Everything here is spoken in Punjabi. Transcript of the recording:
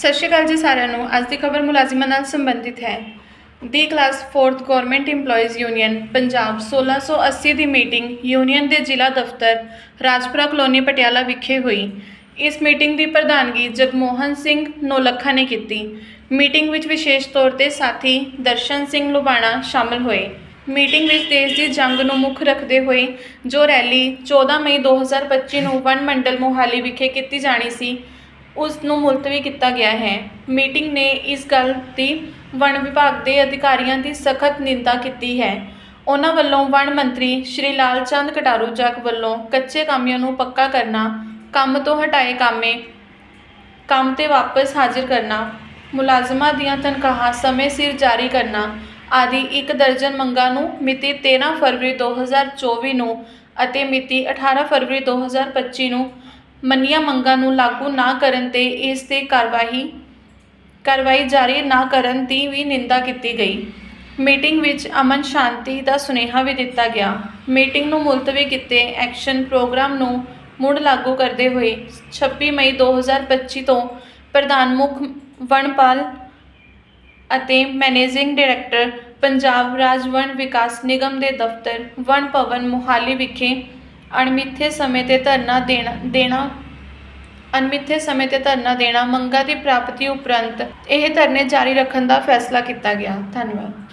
ਸਤਿ ਸ਼੍ਰੀ ਅਕਾਲ ਜੀ ਸਾਰਿਆਂ ਨੂੰ। ਅੱਜ ਦੀ ਖਬਰ ਮੁਲਾਜ਼ਮਾਂ ਨਾਲ ਸੰਬੰਧਿਤ ਹੈ। ਦੀ class 4th government EMPLOYEES union Punjab 1680 ਦੀ ਮੀਟਿੰਗ ਯੂਨੀਅਨ ਦੇ ਜ਼ਿਲ੍ਹਾ ਦਫ਼ਤਰ, ਰਾਜਪੁਰਾ ਕਲੋਨੀ ਪਟਿਆਲਾ ਵਿਖੇ ਹੋਈ। ਇਸ ਮੀਟਿੰਗ ਦੀ ਪ੍ਰਧਾਨਗੀ ਜਗਮੋਹਨ ਸਿੰਘ ਨੌਲੱਖਾ ਨੇ ਕੀਤੀ। ਮੀਟਿੰਗ ਵਿੱਚ ਵਿਸ਼ੇਸ਼ ਤੌਰ ਤੇ ਸਾਥੀ ਦਰਸ਼ਨ ਸਿੰਘ ਲੁਬਾਣਾ ਸ਼ਾਮਲ ਹੋਏ। ਮੀਟਿੰਗ ਵਿੱਚ ਦੇਸ਼ ਦੀ ਜੰਗ ਨੂੰ ਮੁੱਖ ਰੱਖਦੇ ਹੋਏ ਜੋ ਰੈਲੀ 14 ਮਈ 2025 ਨੂੰ ਵਨ ਮੰਡਲ ਮੋਹਾਲੀ ਵਿਖੇ ਕੀਤੀ ਜਾਣੀ ਸੀ ਉਸ ਨੂੰ ਮੁਲਤਵੀ ਕੀਤਾ ਗਿਆ ਹੈ। ਮੀਟਿੰਗ ਨੇ ਇਸ ਗੱਲ ਦੀ ਵਣ ਵਿਭਾਗ ਦੇ ਅਧਿਕਾਰੀਆਂ ਦੀ ਸਖਤ ਨਿੰਦਾ ਕੀਤੀ ਹੈ। ਉਹਨਾਂ ਵੱਲੋਂ ਵਣ ਮੰਤਰੀ ਸ਼੍ਰੀ ਲਾਲ ਚੰਦ ਕਟਾਰੂ ਜੱਗ ਵੱਲੋਂ ਕੱਚੇ ਕਾਮਿਆਂ ਨੂੰ ਪੱਕਾ ਕਰਨਾ, ਕੰਮ ਤੋਂ ਹਟਾਏ ਕਾਮੇ, ਕੰਮ ਤੇ ਵਾਪਸ ਹਾਜ਼ਰ ਕਰਨਾ, ਮੁਲਾਜ਼ਮਾਂ ਦੀਆਂ ਤਨਖਾਹਾਂ ਸਮੇਂ ਸਿਰ ਜਾਰੀ ਕਰਨਾ ਆਦਿ ਇੱਕ ਦਰਜਨ ਮੰਗਾਂ ਨੂੰ ਮਿਤੀ 13 ਫਰਵਰੀ 2024 ਨੂੰ ਅਤੇ ਮਿਤੀ 18 ਫਰਵਰੀ 2025 ਨੂੰ ਮੰਨੀਆਂ ਮੰਗਾਂ ਨੂੰ ਲਾਗੂ ਨਾ ਕਰਨ ਤੇ ਇਸ ਤੇ ਕਾਰਵਾਈ ਕਾਰਵਾਈ ਜਾਰੀ ਨਾ ਕਰਨ ਦੀ ਵੀ ਨਿੰਦਾ ਕੀਤੀ ਗਈ। ਮੀਟਿੰਗ ਵਿੱਚ ਅਮਨ ਸ਼ਾਂਤੀ ਦਾ ਸੁਨੇਹਾ ਵੀ ਦਿੱਤਾ ਗਿਆ। ਮੀਟਿੰਗ ਨੂੰ ਮੁਲਤਵੀ ਕੀਤੇ ਐਕਸ਼ਨ ਪ੍ਰੋਗਰਾਮ ਨੂੰ ਮੁੜ ਲਾਗੂ ਕਰਦੇ ਹੋਏ 26 ਮਈ 2025 ਤੋਂ ਪ੍ਰਧਾਨ ਮੁੱਖ ਵਣਪਾਲ ਅਤੇ ਮੈਨੇਜਿੰਗ ਡਾਇਰੈਕਟਰ ਪੰਜਾਬ ਰਾਜ ਵਣ ਵਿਕਾਸ ਨਿਗਮ ਦੇ ਦਫ਼ਤਰ ਵਣ ਭਵਨ ਮੁਹਾਲੀ ਵਿਖੇ ਅਣਮਿੱਥੇ ਸਮੇਂ ਤੇ ਧਰਨਾ ਦੇਣਾ ਦੇਣਾ, ਅਣਮਿੱਥੇ ਸਮੇਂ ਤੇ ਧਰਨਾ ਦੇਣਾ, ਮੰਗਾਂ ਦੀ ਪ੍ਰਾਪਤੀ ਉਪਰੰਤ ਇਹ ਧਰਨੇ ਜਾਰੀ ਰੱਖਣ ਦਾ ਫੈਸਲਾ ਕੀਤਾ ਗਿਆ। ਧੰਨਵਾਦ।